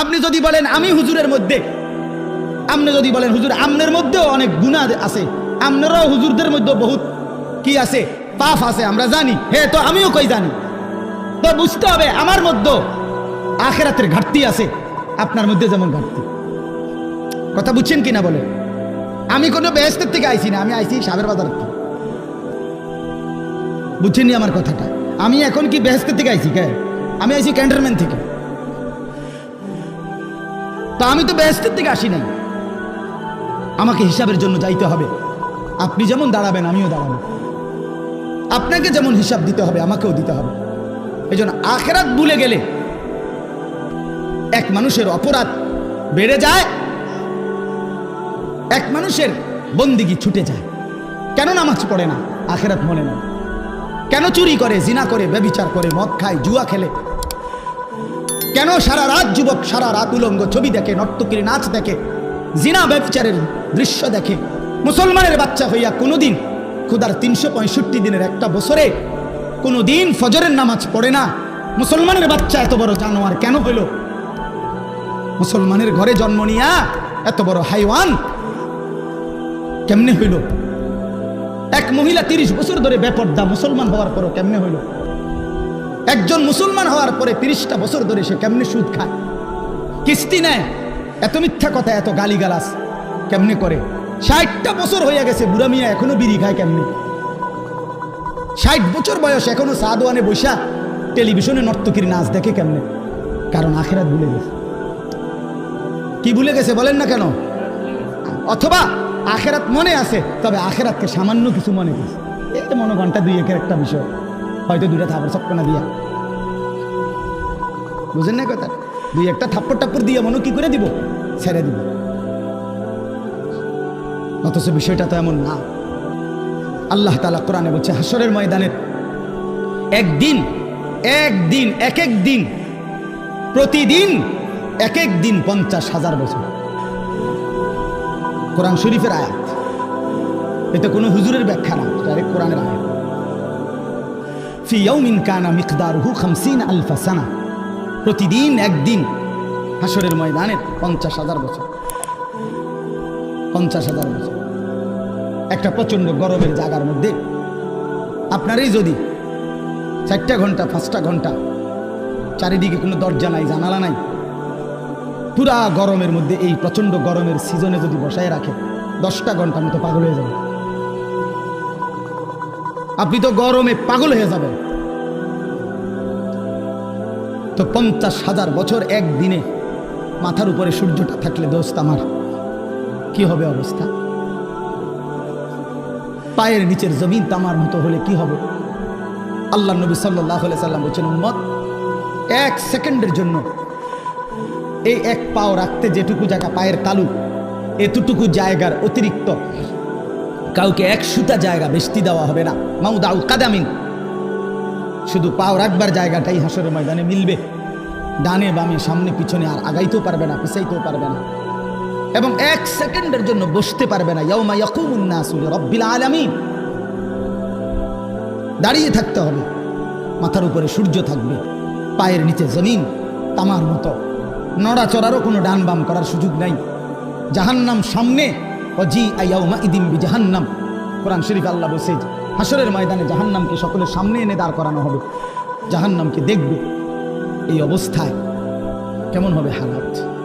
আপনি যদি বলেন, আমি হুজুরের মধ্যে। আপনি যদি বলেন, হুজুর আমনের মধ্যেও অনেক গুণা আছে। আমনেরও হুজুরদের মধ্যে বহুত কি আছে? পাপ আছে, আমরা জানি। হ্যাঁ তো আমিও কই জানি? তো বুঝতে হবে, আমার মধ্যে আখেরাতের ঘাটতি আছে। আপনার মধ্যে যেমন ঘাটতি। কথা বুঝছেন কিনা বলে আমি কোনো বেহেস্তের থেকে আইছি না, আমি আইছি সাবের বাজার থেকে। বুঝছেননি আমার কথাটা? আমি এখন কি বেহেস্তের থেকে আইছি কে? আমি আইছি ক্যান্টনমেন্ট থেকে। তা আমি তো বেহেস্তের থেকে আসি নাই। আমাকে হিসাবের জন্য যাইতে হবে। আপনি যেমন দাঁড়াবেন, আমিও দাঁড়াবো। আপনাকে যেমন হিসাব দিতে হবে, আমাকেও দিতে হবে। এই জন্য আখেরাত ভুলে গেলে এক মানুষের অপরাধ বেড়ে যায়, এক মানুষের বন্দিগি ছুটে যায়। কেন নামাজ পড়ে না? আখেরাত মনে না। কেন চুরি করে, জিনা করে, ব্যবিচার করে, মদ খায়, জুয়া খেলে? কেন সারা রাত যুবক, সারা রাত উলঙ্গ ছবি দেখে, নর্তকীর নাচ দেখে, জিনা ব্যবিচারের দৃশ্য দেখে, মুসলমানের বাচ্চা হইয়া কোনোদিন খুদার তিনশো পঁয়ষট্টি দিনের একটা বছরে কোনোদিন ফজরের নামাজ পড়ে না। মুসলমানের বাচ্চা এত বড় জানোয়ার কেন হইল? মুসলমানের ঘরে জন্ম নিয়া এত বড় হাইওয়ান কেমনে হইল? এক মহিলা তিরিশ বছর ধরে বেপর্দা মুসলমান হওয়ার পরও কেমনে হইল? একজন মুসলমান হওয়ার পরে তিরিশটা বছর ধরে সে কেমনে সুদ খায়? কিস্তি নেয়? এত মিথ্যা কথা, এত গালিগালাস কেমনে করে? ষাটটা বছর হয়ে গেছে, বুড়া মিয়া এখনও বিড়ি খায় কেমনে? ষাট বছর বয়স, এখনও সাদওয়ানে বৈশা টেলিভিশনে নর্তকীর নাচ দেখে কেমনে? কারণ আখেরাত ভুলে গেছে। কি ভুলে গেছে বলেন না কেন? অথবা আখেরাত মনে আছে, তবে আখেরাতকে সামান্য কিছু মনে গেছে এই তো মনে ঘণ্টা দুই একের একটা বিষয়। হয়তো দুইটা থাপড় চপ্পনা দিয়া। বুঝেন না কথা? দুই একটা থাপ্পড় টাপ্পড় দিয়ে মনে কি করে দিব? ছেড়ে দিব। অথচ বিষয়টা তো এমন না। আল্লাহ তালা কোরআনে বলছে হাসরের ময়দানের একদিন একদিন এক এক দিন, প্রতিদিন এক এক দিন পঞ্চাশ হাজার বছর। কোরআন শরীফের আয়াত। এটা কোনো হুজুরের ব্যাখ্যা না ডাইরেক্ট কোরআনের আয়াত। ফি ইয়াউমিন কানা মিকদারহু খামসিন আলফা সানা প্রতিদিন একদিন হাসরের ময়দানের পঞ্চাশ হাজার বছর। পঞ্চাশ হাজার বছর। একটা প্রচণ্ড গরমের জায়গার মধ্যে আপনারই যদি চারটা ঘণ্টা, পাঁচটা ঘণ্টা চারিদিকে কোনো দরজা নাই, জানালা নাই, পুরা গরমের মধ্যে এই প্রচণ্ড গরমের সিজনে যদি বসায় রাখে, দশটা ঘণ্টা মতো পাগল হয়ে যাবে। আপনি তো গরমে পাগল হয়ে যাবেন। তো পঞ্চাশ হাজার বছর একদিনে মাথার উপরে সূর্যটা থাকলে দোস্ত আমার কি হবে অবস্থা? পায়ের নিচের জমিন তামার মতো হলে কি হবে? আল্লাহ নবী সাল্লাহ সাল্লাম বলছেন, উম্মত, এক সেকেন্ডের জন্য এই এক পাও রাখতে যেটুকু জায়গা পায়ের তালু, এতটুকু জায়গার অতিরিক্ত কাউকে এক সুতা জায়গা বেশতি দেওয়া হবে না। মাউদাউ কাদামিন। শুধু পাও রাখবার জায়গাটাই হাসরের ময়দানে মিলবে। ডানে বামে সামনে পিছনে আর আগাইতেও পারবে না, পিছাইতেও পারবে না। এবং এক সেকেন্ডের জন্য বসতে পারবে না। ইয়াউমা ইয়াকুমুন নাসু লিরাব্বিল আলামিন। দাঁড়িয়ে থাকতে হবে। মাথার উপরে সূর্য থাকবে। পায়ের নিচে জমিন, তামার মতো। নড়াচড়ারও কোনো ডান বাম করার সুযোগ নাই। জাহান্নাম সামনে অজি আয়াউমা ইদিম বি জাহান্নাম কোরআন শরীফ আল্লাহ বলছে হাসরের ময়দানে জাহান্নামকে সকলের সামনে এনে দাঁড় করানো হবে। জাহান্নামকে দেখবে এই অবস্থায় কেমন হবে হালাত।